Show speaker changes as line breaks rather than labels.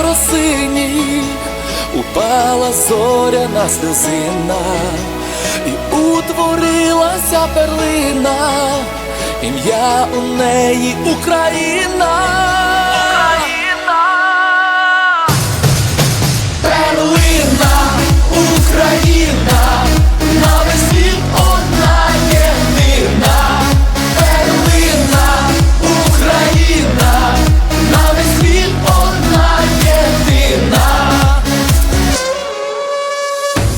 скоро синій упала зоряна сльозина, і утворилася перлина, ім'я у неї Україна. Україна, перлина, Україна.